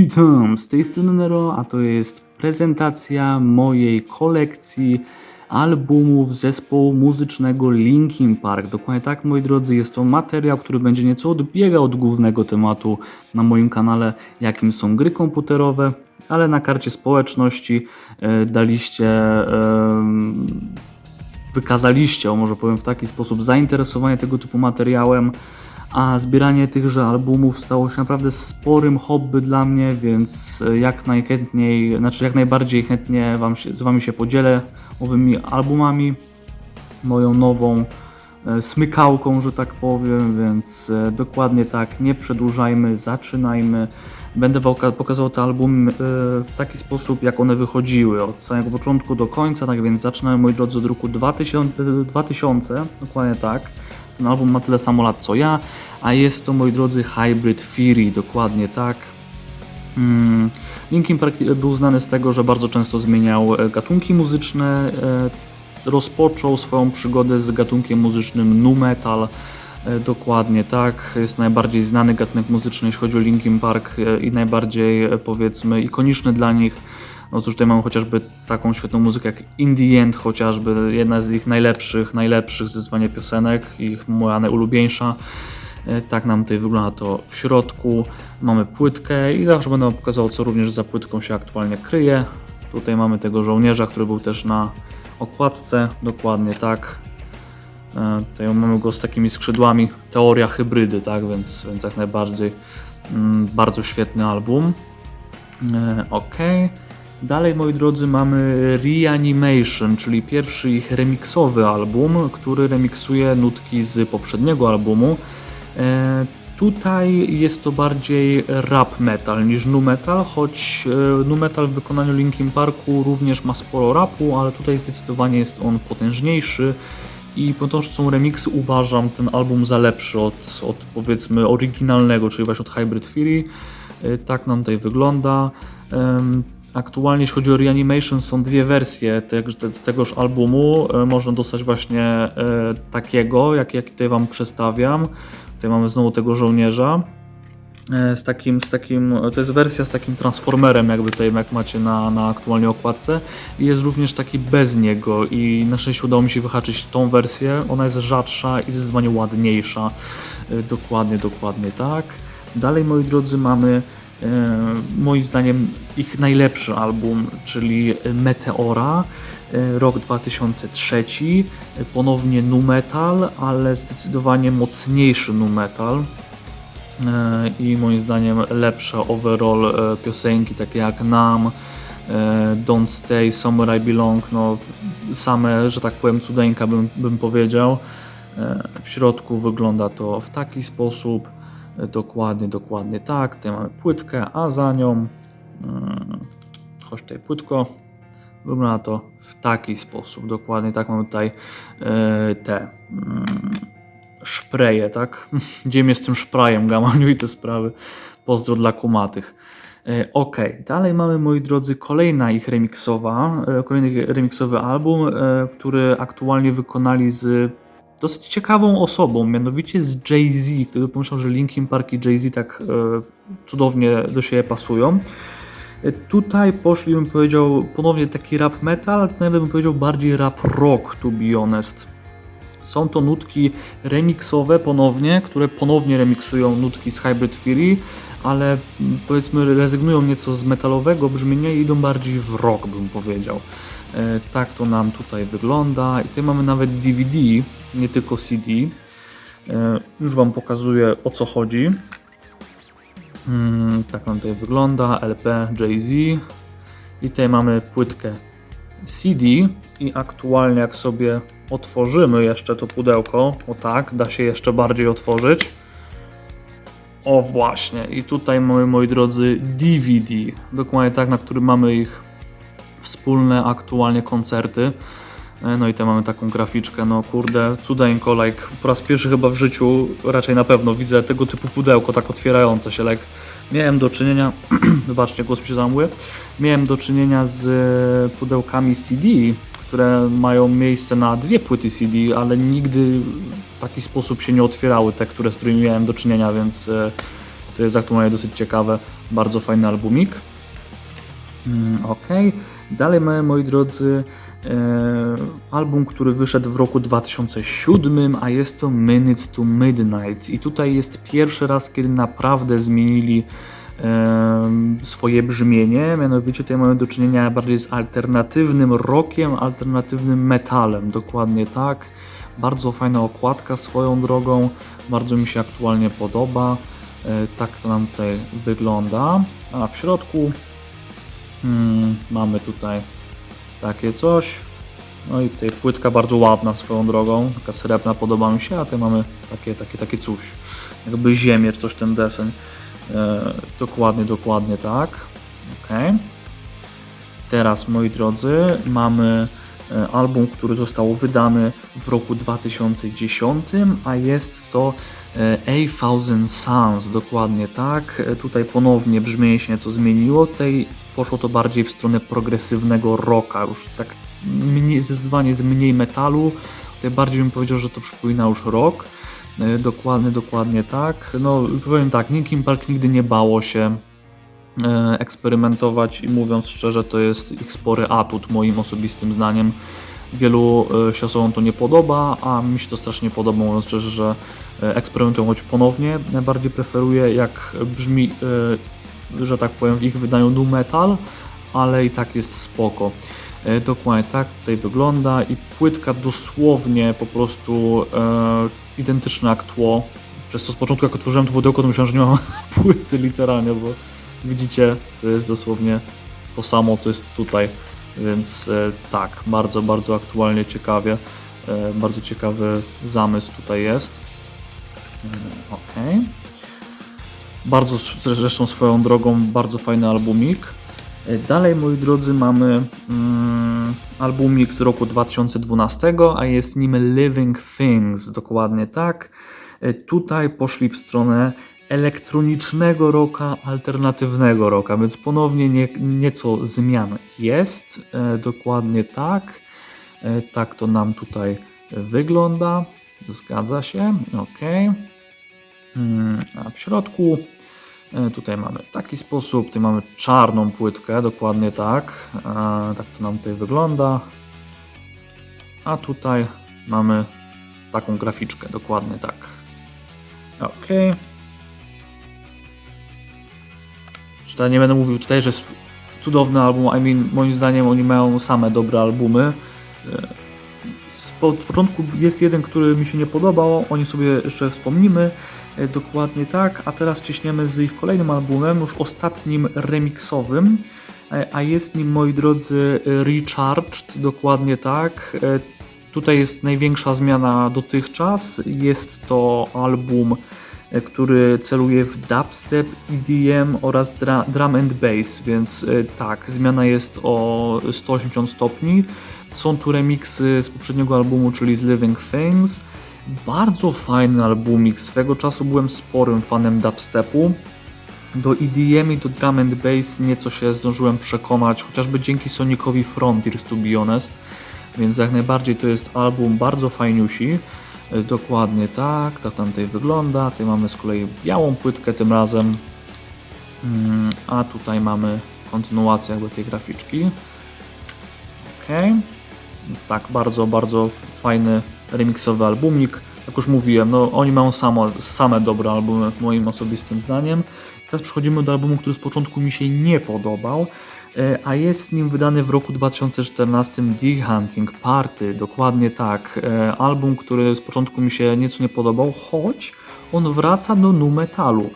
Witam, z tej strony Nero, a to jest prezentacja mojej kolekcji albumów zespołu muzycznego Linkin Park. Dokładnie tak, moi drodzy, jest to materiał, który będzie nieco odbiegał od głównego tematu na moim kanale, jakim są gry komputerowe, ale na karcie społeczności e, daliście, e, wykazaliście, o może powiem w taki sposób, zainteresowanie tego typu materiałem a zbieranie tychże albumów stało się naprawdę sporym hobby dla mnie, więc jak najchętniej, znaczy jak najbardziej chętnie wam się, z Wami się podzielę owymi albumami, moją nową e, smykałką, że tak powiem, więc e, dokładnie tak, nie przedłużajmy, zaczynajmy. Będę pokazywał te albumy e, w taki sposób, jak one wychodziły, od samego początku do końca, tak więc zaczynamy, moi drodzy, od roku 2000, 2000 dokładnie tak. Ten album ma tyle samo lat co ja, a jest to, moi drodzy, Hybrid Fury, dokładnie tak. Hmm. Linkin Park był znany z tego, że bardzo często zmieniał e, gatunki muzyczne. E, rozpoczął swoją przygodę z gatunkiem muzycznym nu metal. E, dokładnie tak. Jest najbardziej znany gatunek muzyczny, jeśli chodzi o Linkin Park i najbardziej powiedzmy ikoniczny dla nich. No cóż, tutaj mamy chociażby taką świetną muzykę jak In The End, chociażby jedna z ich najlepszych, najlepszych zdecydowanie piosenek, ich moja najulubieńsza. E, tak nam tutaj wygląda to w środku. Mamy płytkę i zawsze będę pokazał, co również za płytką się aktualnie kryje. Tutaj mamy tego żołnierza, który był też na okładce, dokładnie tak. E, tutaj mamy go z takimi skrzydłami, teoria hybrydy, tak, więc, więc jak najbardziej mm, bardzo świetny album. E, ok. Dalej, moi drodzy, mamy Reanimation, czyli pierwszy ich remiksowy album, który remiksuje nutki z poprzedniego albumu. E, tutaj jest to bardziej rap metal niż nu metal, choć e, nu metal w wykonaniu Linkin Parku również ma sporo rapu, ale tutaj zdecydowanie jest on potężniejszy i po to, że są remiksy, uważam ten album za lepszy od, od powiedzmy oryginalnego, czyli właśnie od Hybrid Fury. E, tak nam tutaj wygląda. Aktualnie jeśli chodzi o Reanimation są dwie wersje tego, tegoż albumu. Można dostać właśnie takiego, jak, jak tutaj Wam przedstawiam. Tutaj mamy znowu tego żołnierza. E, z takim, z takim, to jest wersja z takim transformerem, jakby tutaj jak macie na, na aktualnie okładce. I jest również taki bez niego i na szczęście udało mi się wyhaczyć tą wersję. Ona jest rzadsza i zdecydowanie ładniejsza. E, dokładnie, dokładnie tak. Dalej moi drodzy mamy e, moim zdaniem ich najlepszy album, czyli Meteora. E, rok 2003, e, ponownie nu metal, ale zdecydowanie mocniejszy nu metal e, i moim zdaniem lepsze overall piosenki takie jak Nam, Don't Stay, Somewhere I Belong, no same, że tak powiem, cudeńka bym, bym powiedział. W środku wygląda to w taki sposób, dokładnie, dokładnie tak. Tutaj mamy płytkę, a za nią, chodź tutaj płytko, Wygląda to w taki sposób. Dokładnie tak mamy tutaj e, te mm, szpreje, tak? Gdzie jest tym szprajem, gamaniu i te sprawy. Pozdro dla kumatych. E, ok, dalej mamy moi drodzy kolejna ich remiksowa, e, kolejny remiksowy album, który aktualnie wykonali z dosyć ciekawą osobą, mianowicie z Jay-Z, który pomyślał, że Linkin Park i Jay-Z tak cudownie do siebie pasują. Tutaj poszli, bym powiedział, ponownie taki rap metal, nawet bym powiedział bardziej rap rock, to be honest. Są to nutki remixowe ponownie, które ponownie remiksują nutki z Hybrid Fury, ale mm, powiedzmy rezygnują nieco z metalowego brzmienia i idą bardziej w rock, bym powiedział. E, tak to nam tutaj wygląda. I tutaj mamy nawet DVD, nie tylko CD. E, już Wam pokazuję o co chodzi. Hmm, tak on tutaj wygląda, LP Jay-Z. I tutaj mamy płytkę CD i aktualnie jak sobie otworzymy jeszcze to pudełko, o tak, da się jeszcze bardziej otworzyć. O właśnie, i tutaj mamy moi drodzy DVD, dokładnie tak, na którym mamy ich wspólne aktualnie koncerty. E, no i tutaj mamy taką graficzkę, no kurde, cudeńko, like, po raz pierwszy chyba w życiu, raczej na pewno widzę tego typu pudełko tak otwierające się, like, miałem do czynienia, wybaczcie, głos mi się zamłuje, miałem do czynienia z pudełkami CD, które mają miejsce na dwie płyty CD, ale nigdy w taki sposób się nie otwierały te, które z którymi miałem do czynienia, więc e, to jest aktualnie dosyć ciekawe, bardzo fajny albumik. Mm, ok, dalej mamy moi drodzy e, album, który wyszedł w roku 2007, a jest to Minutes to Midnight. I tutaj jest pierwszy raz, kiedy naprawdę zmienili e, swoje brzmienie. Mianowicie tutaj mamy do czynienia bardziej z alternatywnym rockiem, alternatywnym metalem. Dokładnie tak. Bardzo fajna okładka swoją drogą. Bardzo mi się aktualnie podoba. E, tak to nam tutaj wygląda. A w środku Hmm, mamy tutaj takie coś. No i tutaj płytka bardzo ładna swoją drogą, taka srebrna podoba mi się, a tutaj mamy takie, takie, takie coś. Jakby ziemię, coś ten deseń. E, dokładnie, dokładnie tak. Ok. Teraz moi drodzy, mamy album, który został wydany w roku 2010, a jest to e, A Thousand Suns, dokładnie tak. E, Tutaj ponownie brzmienie się nieco zmieniło. Tutaj poszło to bardziej w stronę progresywnego rocka, już tak mniej, zdecydowanie z mniej metalu. Tutaj bardziej bym powiedział, że to przypomina już rock. E, Dokładnie, dokładnie tak. No powiem tak, Linkin Park nigdy nie bało się e, eksperymentować i mówiąc szczerze, to jest ich spory atut moim osobistym zdaniem. Wielu e, się osobom to nie podoba, a mi się to strasznie podoba, mówiąc szczerze, że e, eksperymentują choć ponownie. Najbardziej preferuję jak brzmi, e, że tak powiem, w ich wydaniu nu metal, ale i tak jest spoko. E, Dokładnie tak tutaj wygląda i płytka dosłownie po prostu e, identyczna jak tło. Przez to z początku jak otworzyłem to pudełko to myślałem, że nie mam płyty literalnie, bo widzicie, to jest dosłownie to samo co jest tutaj. Więc e, tak, bardzo, bardzo aktualnie ciekawie. E, bardzo ciekawy zamysł tutaj jest. E, ok. Bardzo zresztą swoją drogą, bardzo fajny albumik. Dalej, moi drodzy, mamy mm, albumik z roku 2012, a jest nim Living Things, dokładnie tak. Tutaj poszli w stronę elektronicznego rocka, alternatywnego rocka, więc ponownie nie, nieco zmian jest, e, dokładnie tak. E, tak to nam tutaj wygląda, zgadza się, ok. Mm, A w środku E, Tutaj mamy taki sposób, tutaj mamy czarną płytkę, dokładnie tak. Tak to nam tutaj wygląda. A tutaj mamy taką graficzkę, dokładnie tak. Tutaj nie będę mówił tutaj, że jest cudowny album. I mean, moim zdaniem oni mają same dobre albumy. E, Z, po, z początku jest jeden, który mi się nie podobał, o nim sobie jeszcze wspomnimy. E, Dokładnie tak, a teraz ciśniemy z ich kolejnym albumem, już ostatnim remixowym, e, a jest nim, moi drodzy, Recharged, dokładnie tak. Tutaj jest największa zmiana dotychczas. Jest to album, który celuje w dubstep, EDM oraz dra, drum and bass, więc e, tak, zmiana jest o 180 stopni. Są tu remiksy z poprzedniego albumu, czyli z Living Things. Bardzo fajny albumik. Swego czasu byłem sporym fanem dubstepu. Do EDM i do drum and bass nieco się zdążyłem przekonać, chociażby dzięki Sonicowi Frontiers, to be honest. Więc jak najbardziej to jest album bardzo fajniusi. E, Dokładnie tak, tak tam tutaj wygląda. Tutaj mamy z kolei białą płytkę tym razem. Mm, A tutaj mamy kontynuację jakby tej graficzki. Ok. Więc tak, bardzo, bardzo fajny remixowy albumik. Jak już mówiłem, no oni mają samo, same dobre albumy moim osobistym zdaniem. Teraz przechodzimy do albumu, który z początku mi się nie podobał, a jest nim wydany w roku 2014 The Hunting Party, dokładnie tak. E, Album, który z początku mi się nieco nie podobał, choć on wraca do nu metalu.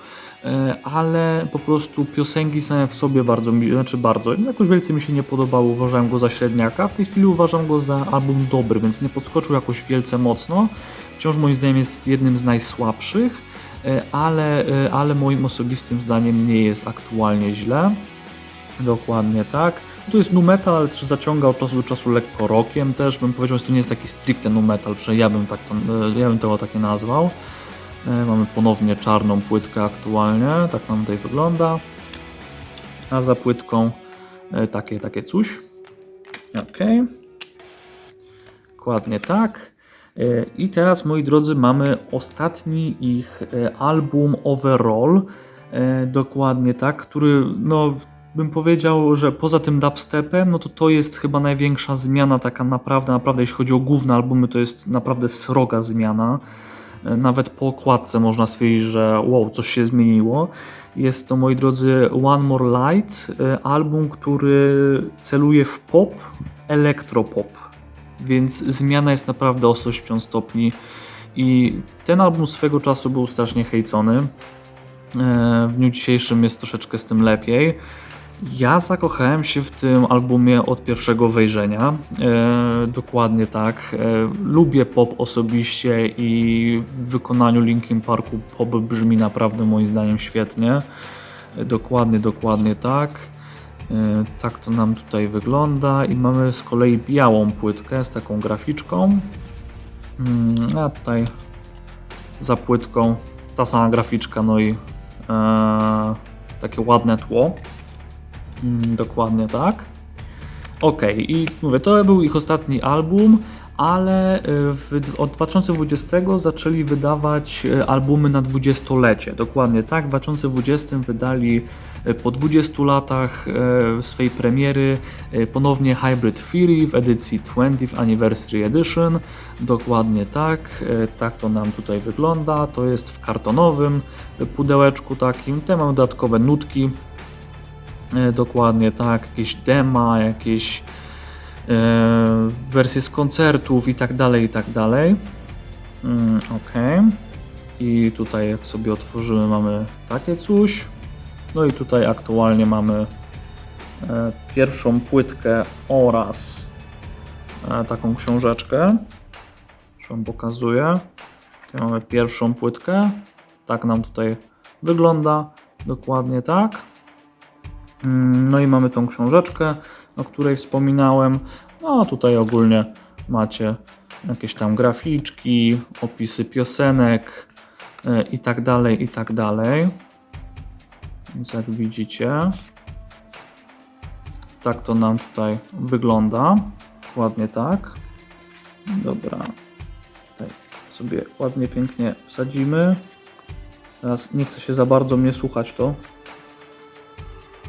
E, Ale po prostu piosenki same w sobie bardzo mi, znaczy bardzo, jakoś wielce mi się nie podobały, uważałem go za średniaka. W tej chwili uważam go za album dobry, więc nie podskoczył jakoś wielce mocno. Wciąż moim zdaniem jest jednym z najsłabszych, e, ale, e, ale moim osobistym zdaniem nie jest aktualnie źle. Dokładnie tak. To jest nu metal, też zaciąga od czasu do czasu lekko rockiem też. Bym powiedział, że to nie jest taki stricte nu metal, przynajmniej ja bym, tak to, e, ja bym tego tak nie nazwał. E, Mamy ponownie czarną płytkę aktualnie, tak nam tutaj wygląda. A za płytką e, takie, takie coś. Ok. Dokładnie tak. I teraz, moi drodzy, mamy ostatni ich album overall. Dokładnie tak, który no bym powiedział, że poza tym dubstepem, no to to jest chyba największa zmiana taka naprawdę, naprawdę jeśli chodzi o główne albumy, to jest naprawdę sroga zmiana. E, Nawet po okładce można stwierdzić, że wow, coś się zmieniło. Jest to, moi drodzy, One More Light, e, album, który celuje w pop, elektropop, więc zmiana jest naprawdę o 180 stopni i ten album swego czasu był strasznie hejcony. E, W dniu dzisiejszym jest troszeczkę z tym lepiej. Ja zakochałem się w tym albumie od pierwszego wejrzenia. E, dokładnie tak. E, lubię pop osobiście i w wykonaniu Linkin Parku pop brzmi naprawdę moim zdaniem świetnie. E, dokładnie, dokładnie tak. E, tak to nam tutaj wygląda i mamy z kolei białą płytkę z taką graficzką. Mm, A tutaj za płytką ta sama graficzka, no i e, takie ładne tło. Mm, Dokładnie tak. Ok, i mówię, to był ich ostatni album, ale e, w, od 2020 zaczęli wydawać e, albumy na dwudziestolecie. Dokładnie tak, w 2020 wydali e, po 20 latach swej premiery ponownie Hybrid Theory w edycji 20th Anniversary Edition. Dokładnie tak, tak to nam tutaj wygląda. To jest w kartonowym pudełeczku takim. Te mamy dodatkowe nutki. E, Dokładnie tak, jakieś dema, jakieś e, wersje z koncertów i tak dalej, i tak dalej. Mm, ok. I tutaj jak sobie otworzymy mamy takie coś. No i tutaj aktualnie mamy e, pierwszą płytkę oraz taką książeczkę. Już Wam pokazuję. Tutaj mamy pierwszą płytkę. Tak nam tutaj wygląda. Dokładnie tak. Mm, No i mamy tą książeczkę, o której wspominałem. No tutaj ogólnie macie jakieś tam graficzki, opisy piosenek e, i tak dalej, i tak dalej. Więc jak widzicie, tak to nam tutaj wygląda. Ładnie tak. Dobra. Tutaj sobie ładnie, pięknie wsadzimy. Teraz nie chce się za bardzo mnie słuchać to,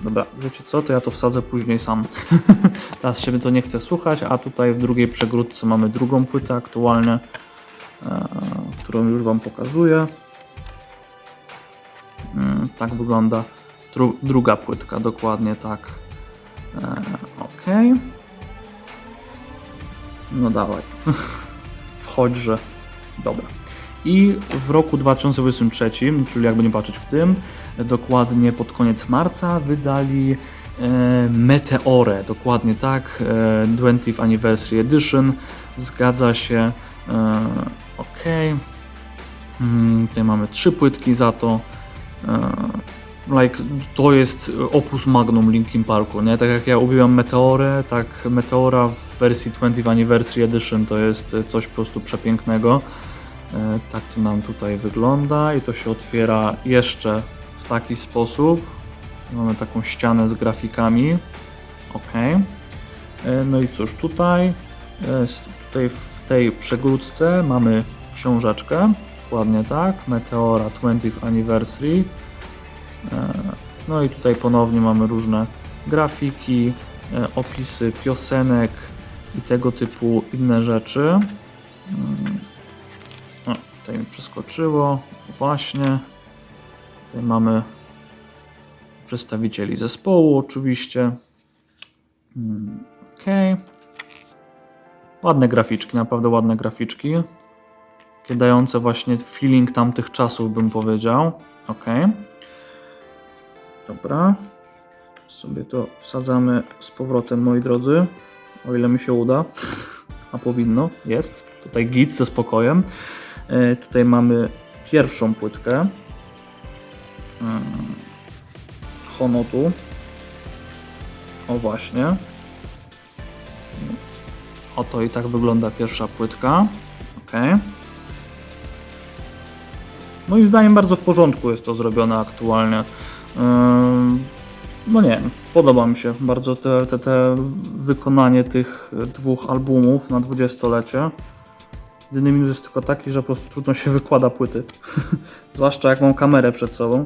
Dobra, wiecie co, to ja to wsadzę później sam. Teraz się to nie chce słuchać, a tutaj w drugiej przegródce mamy drugą płytę aktualnie, e, którą już Wam pokazuję. Mm, tak wygląda dru druga płytka, dokładnie tak. E, ok. No dawaj. Wchodźże. Dobra. I w roku 2023, czyli jakby nie patrzeć w tym, dokładnie pod koniec marca wydali e, Meteorę, dokładnie tak, e, 20th Anniversary Edition, zgadza się, e, ok. Mm, tutaj mamy trzy płytki za to. E, like, to jest opus magnum Linkin Parku, nie? Tak jak ja uwielbiam Meteorę, tak Meteora w wersji 20th Anniversary Edition to jest coś po prostu przepięknego. E, Tak to nam tutaj wygląda i to się otwiera jeszcze w taki sposób. Mamy taką ścianę z grafikami. Ok. E, No i cóż, tutaj, e, tutaj w tej przegródce mamy książeczkę. Dokładnie tak. Meteora 20th Anniversary. No i tutaj ponownie mamy różne grafiki, opisy piosenek i tego typu inne rzeczy. Tutaj mi przeskoczyło. Właśnie. Tutaj mamy przedstawicieli zespołu, oczywiście. Mm, Ok. Ładne graficzki, naprawdę ładne graficzki. Dające właśnie feeling tamtych czasów, bym powiedział. Ok. Dobra. Sobie to wsadzamy z powrotem, moi drodzy. O ile mi się uda. A powinno. Jest. Tutaj git ze spokojem. E, Tutaj mamy pierwszą płytkę mm, Honotu. O właśnie. Oto i tak wygląda pierwsza płytka. Ok. Moim zdaniem bardzo w porządku jest to zrobione aktualnie. Ym, No nie wiem, podoba mi się bardzo te, te, te wykonanie tych dwóch albumów na dwudziestolecie. Jedyny minus jest tylko taki, że po prostu trudno się wykłada płyty. Zwłaszcza jak mam kamerę przed sobą.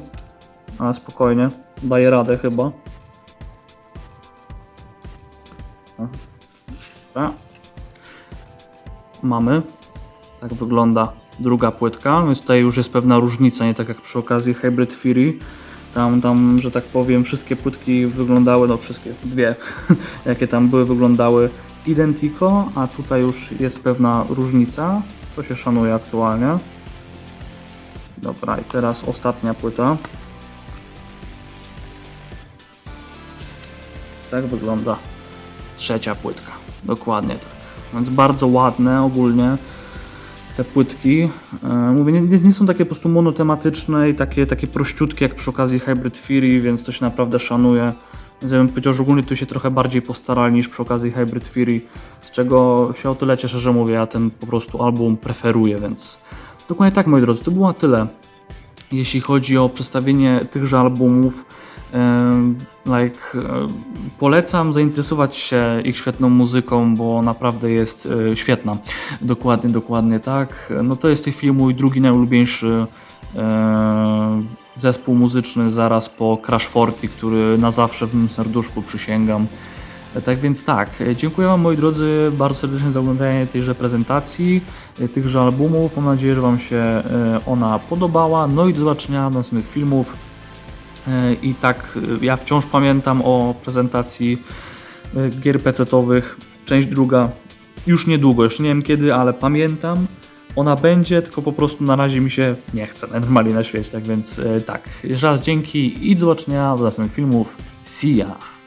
Ale spokojnie, daję radę chyba. Dobra. Mamy. Tak wygląda druga płytka, więc tutaj już jest pewna różnica, nie tak jak przy okazji Hybrid Fury. Tam, tam, że tak powiem, wszystkie płytki wyglądały, no wszystkie, dwie, jakie tam były, wyglądały identico, a tutaj już jest pewna różnica, to się szanuje aktualnie. Dobra, i teraz ostatnia płyta. Tak wygląda trzecia płytka. Dokładnie tak. Więc bardzo ładne ogólnie te płytki. E, Mówię, nie, nie są takie po prostu monotematyczne i takie, takie prościutkie jak przy okazji Hybrid Fury, więc to się naprawdę szanuje. Więc ja bym powiedział, że ogólnie tu się trochę bardziej postarali niż przy okazji Hybrid Fury, z czego się o tyle cieszę, że mówię, ja ten po prostu album preferuję, więc dokładnie tak moi drodzy, to było tyle jeśli chodzi o przedstawienie tychże albumów. Like, e, polecam zainteresować się ich świetną muzyką, bo naprawdę jest e, świetna. Dokładnie, dokładnie tak. No to jest w tej chwili mój drugi najulubieńszy e, zespół muzyczny zaraz po Crash Forty, który na zawsze w moim serduszku przysięgam. Tak więc tak, e, dziękuję Wam moi drodzy bardzo serdecznie za oglądanie tejże prezentacji, e, tychże albumów. Mam nadzieję, że Wam się e, ona podobała. No i do zobaczenia w następnych filmów. I tak, ja wciąż pamiętam o prezentacji gier PC-owych. Część druga już niedługo, już nie wiem kiedy, ale pamiętam. Ona będzie, tylko po prostu na razie mi się nie chce normalnie na świecie. Tak więc e, tak, jeszcze raz dzięki i do zobaczenia do następnych filmów. See ya!